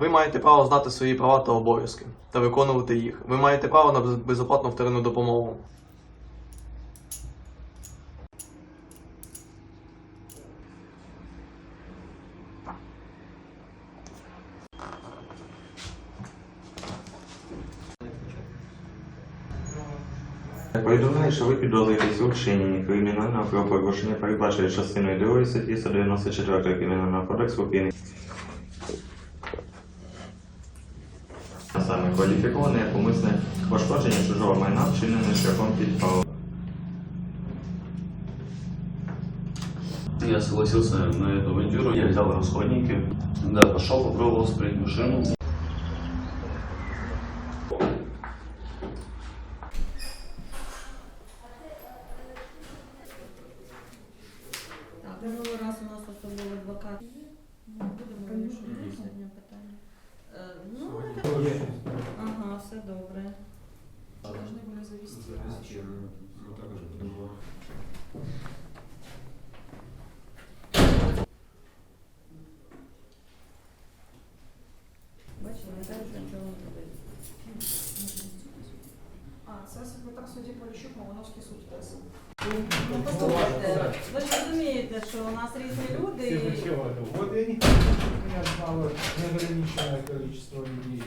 Ви маєте право знати свої права та обов'язки та виконувати їх. Ви маєте право на безоплатну вторинну допомогу. Повідомляю, що ви підозрюєтесь у кримінального правопорушення, передбачене частиною 2 статті 194 Кримінального кодексу України. А саме кваліфіковане як умисне пошкодження чужого майна, вчинене шляхом підпалу. Я согласился на эту авантюру, я взял расходники, да, пошел, попробовал спрятать машину. Должны были завести. Бачите, не кажуть, нічого не робити. А, це секретар судді Поліщук, Малиновський суд ТЕС. Ну, послухайте, ви ж розумієте, що у нас різні люди. Все і- зачем это? Вот я не хочу, чтобы меня знало неограниченное количество людей.